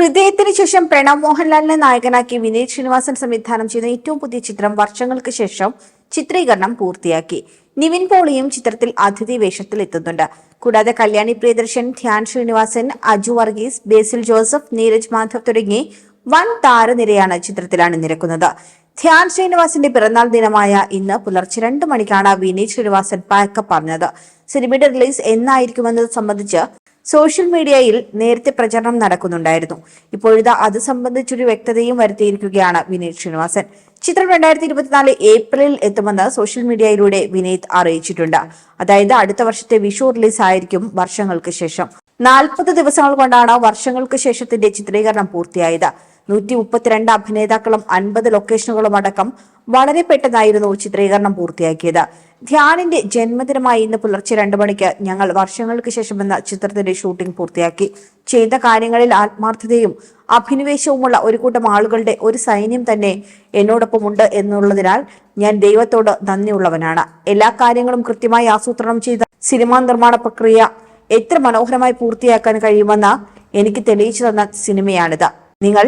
ഹൃദയത്തിന് ശേഷം പ്രണവ് മോഹൻലാലിനെ നായകനാക്കി വിനീത് ശ്രീനിവാസൻ സംവിധാനം ചെയ്ത ഏറ്റവും പുതിയ ചിത്രം വർഷങ്ങൾക്ക് ശേഷം ചിത്രീകരണം പൂർത്തിയാക്കി. നിവിൻ പോളിയും ചിത്രത്തിൽ അതിഥി വേഷത്തിൽ എത്തുന്നുണ്ട് കൂടാതെ കല്യാണി പ്രിയദർശൻ ധ്യാൻ ശ്രീനിവാസൻ അജു വർഗീസ് ബേസിൽ ജോസഫ് നീരജ് മാധവ് തുടങ്ങി വൻ താരനിരയാണ് ചിത്രത്തിലാണ് നിരക്കുന്നത്. ധ്യാൻ ശ്രീനിവാസിന്റെ പിറന്നാൾ ദിനമായ ഇന്ന് പുലർച്ചെ രണ്ട് മണിക്കാണ് വിനീത് ശ്രീനിവാസൻ പാക്കപ്പ് പറഞ്ഞത്. സിനിമയുടെ റിലീസ് എന്നായിരിക്കുമെന്നത് സംബന്ധിച്ച് സോഷ്യൽ മീഡിയയിൽ നേരത്തെ പ്രചരണം നടക്കുന്നുണ്ടായിരുന്നു. ഇപ്പോഴിതാ അത് സംബന്ധിച്ചൊരു വ്യക്തതയും വരുത്തിയിരിക്കുകയാണ് വിനീത് ശ്രീനിവാസൻ. ചിത്രം രണ്ടായിരത്തി ഇരുപത്തിനാല് ഏപ്രിലിൽ എത്തുമെന്ന് സോഷ്യൽ മീഡിയയിലൂടെ വിനീത് അറിയിച്ചിട്ടുണ്ട്. അതായത് അടുത്ത വർഷത്തെ വിഷു റിലീസ് ആയിരിക്കും വർഷങ്ങൾക്ക് ശേഷം. നാൽപ്പത് ദിവസങ്ങൾ കൊണ്ടാണ് വർഷങ്ങൾക്ക് ശേഷത്തിന്റെ ചിത്രീകരണം പൂർത്തിയായത്. നൂറ്റി മുപ്പത്തിരണ്ട് അഭിനേതാക്കളും അൻപത് ലൊക്കേഷനുകളും അടക്കം വളരെ പെട്ടെന്നായിരുന്നു ചിത്രീകരണം പൂർത്തിയാക്കിയത്. ധ്യാനിന്റെ ജന്മദിനമായി ഇന്ന് പുലർച്ചെ രണ്ടു മണിക്ക് ഞങ്ങൾ വർഷങ്ങൾക്ക് ശേഷം എന്ന ചിത്രത്തിന്റെ ഷൂട്ടിംഗ് പൂർത്തിയാക്കി. ചെയ്ത കാര്യങ്ങളിൽ ആത്മാർത്ഥതയും അഭിനിവേശവുമുള്ള ഒരു കൂട്ടം ആളുകളുടെ ഒരു സൈന്യം തന്നെ എന്നോടൊപ്പമുണ്ട് എന്നുള്ളതിനാൽ ഞാൻ ദൈവത്തോട് നന്ദിയുള്ളവനാണ്. എല്ലാ കാര്യങ്ങളും കൃത്യമായി ആസൂത്രണം ചെയ്ത സിനിമാ നിർമ്മാണ പ്രക്രിയ എത്ര മനോഹരമായി പൂർത്തിയാക്കാൻ കഴിയുമെന്ന് എനിക്ക് തെളിയിച്ചു തന്ന സിനിമയാണിത്. നിങ്ങൾ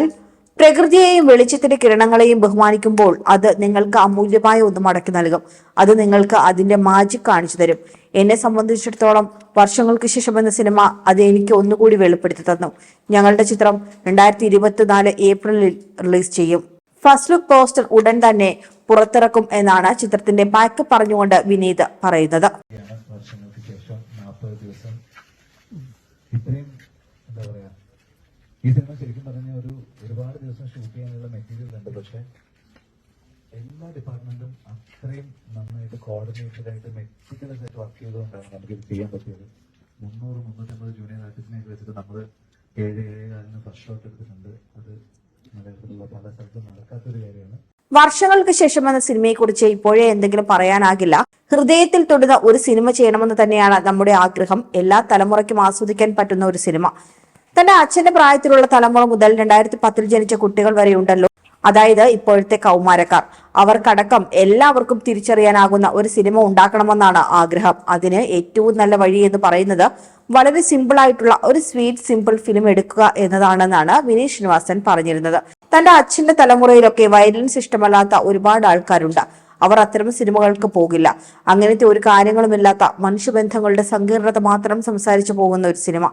പ്രകൃതിയെയും വെളിച്ചത്തിന്റെ കിരണങ്ങളെയും ബഹുമാനിക്കുമ്പോൾ അത് നിങ്ങൾക്ക് അമൂല്യമായ ഒന്ന് മടക്കി നൽകും. അത് നിങ്ങൾക്ക് അതിന്റെ മാജിക് കാണിച്ചു തരും. എന്നെ സംബന്ധിച്ചിടത്തോളം വർഷങ്ങൾക്ക് ശേഷം എന്ന സിനിമ അത് എനിക്ക് ഒന്നുകൂടി വെളിപ്പെടുത്തി തന്നു. ഞങ്ങളുടെ ചിത്രം രണ്ടായിരത്തി ഇരുപത്തിനാല് ഏപ്രിലിൽ റിലീസ് ചെയ്യും. ഫസ്റ്റ് ലുക്ക് പോസ്റ്റർ ഉടൻ തന്നെ പുറത്തിറക്കും എന്നാണ് ചിത്രത്തിന്റെ പാക്ക് പറഞ്ഞുകൊണ്ട് വിനീത് പറയുന്നത്. ഇത്രയും എന്താ പറയാ ഈ സിനിമ ശരിക്കും പറഞ്ഞ ഒരു ഒരുപാട് ദിവസം ഷൂട്ട് ചെയ്യാനുള്ള മെറ്റീരിയൽ ഉണ്ട്. പക്ഷെ എല്ലാ ഡിപ്പാർട്ട്മെന്റും അത്രയും നന്നായിട്ട് കോർഡിനേറ്റഡ് ആയിട്ട് മെറ്റിക്കലസ് ആയിട്ട് വർക്ക് ചെയ്തുകൊണ്ടാണ് നമുക്ക് ഇത് ചെയ്യാൻ പറ്റിയത്. മുന്നൂറ് മുന്നൂറ്റമ്പത് ജൂനിയർ ആർട്ടിസ്റ്റിനെയൊക്കെ വെച്ചിട്ട് നമ്മൾ ഏഴ് ഏഴ് ഫസ്റ്റ് ഷോട്ട് എടുത്തിട്ടുണ്ട്. അത് മലയാളത്തിലുള്ള പല സ്ഥലത്തും നടക്കാത്തൊരു കാര്യമാണ്. വർഷങ്ങൾക്ക് ശേഷം സിനിമയെ കുറിച്ച് ഇപ്പോഴേ എന്തെങ്കിലും പറയാനാകില്ല. ഹൃദയത്തിൽ തൊടുന്ന ഒരു സിനിമ ചെയ്യണമെന്ന് തന്നെയാണ് നമ്മുടെ ആഗ്രഹം. എല്ലാ തലമുറയ്ക്കും ആസ്വദിക്കാൻ പറ്റുന്ന ഒരു സിനിമ. തന്റെ അച്ഛന്റെ പ്രായത്തിലുള്ള തലമുറ മുതൽ രണ്ടായിരത്തി പത്തിൽ ജനിച്ച കുട്ടികൾ വരെ ഉണ്ടല്ലോ അതായത് ഇപ്പോഴത്തെ കൗമാരക്കാർ. അവർക്കടക്കം എല്ലാവർക്കും തിരിച്ചറിയാനാകുന്ന ഒരു സിനിമ ഉണ്ടാക്കണമെന്നാണ് ആഗ്രഹം. അതിന് ഏറ്റവും നല്ല വഴി എന്ന് പറയുന്നത് വളരെ സിമ്പിൾ ആയിട്ടുള്ള ഒരു സ്വീറ്റ് സിമ്പിൾ ഫിലിം എടുക്കുക എന്നതാണെന്നാണ് വിനീത് ശ്രീനിവാസൻ പറഞ്ഞിരുന്നത്. തന്റെ അച്ഛന്റെ തലമുറയിലൊക്കെ വയലൻസ് ഇഷ്ടമല്ലാത്ത ഒരുപാട് ആൾക്കാരുണ്ട്. അവർ അത്തരം സിനിമകൾക്ക് പോകില്ല. അങ്ങനത്തെ ഒരു കാര്യങ്ങളുമില്ലാത്ത മനുഷ്യബന്ധങ്ങളുടെ സങ്കീർണത മാത്രം സംസാരിച്ചു പോകുന്ന ഒരു സിനിമ.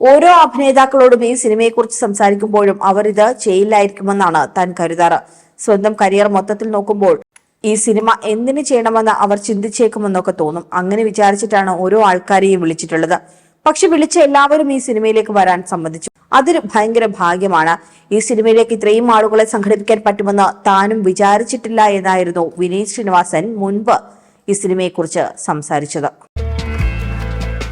ഓരോ അഭിനേതാക്കളോടും ഈ സിനിമയെക്കുറിച്ച് സംസാരിക്കുമ്പോഴും അവർ ഇത് ചെയ്യില്ലായിരിക്കുമെന്നാണ് താൻ കരുതാറ്. സ്വന്തം കരിയർ മൊത്തത്തിൽ നോക്കുമ്പോൾ ഈ സിനിമ എന്തിനു ചെയ്യണമെന്ന് അവർ ചിന്തിച്ചേക്കുമെന്നൊക്കെ തോന്നും. അങ്ങനെ വിചാരിച്ചിട്ടാണ് ഓരോ ആൾക്കാരെയും വിളിച്ചിട്ടുള്ളത്. പക്ഷെ വിളിച്ച എല്ലാവരും ഈ സിനിമയിലേക്ക് വരാൻ സമ്മതിച്ചു. അതൊരു ഭയങ്കര ഭാഗ്യമാണ്. ഈ സിനിമയിലേക്ക് ഇത്രയും ആളുകളെ സംഘടിപ്പിക്കാൻ പറ്റുമെന്ന് താനും വിചാരിച്ചിട്ടില്ല എന്നായിരുന്നു വിനീത് ശ്രീനിവാസൻ മുൻപ് ഈ സിനിമയെക്കുറിച്ച് സംസാരിച്ചത്.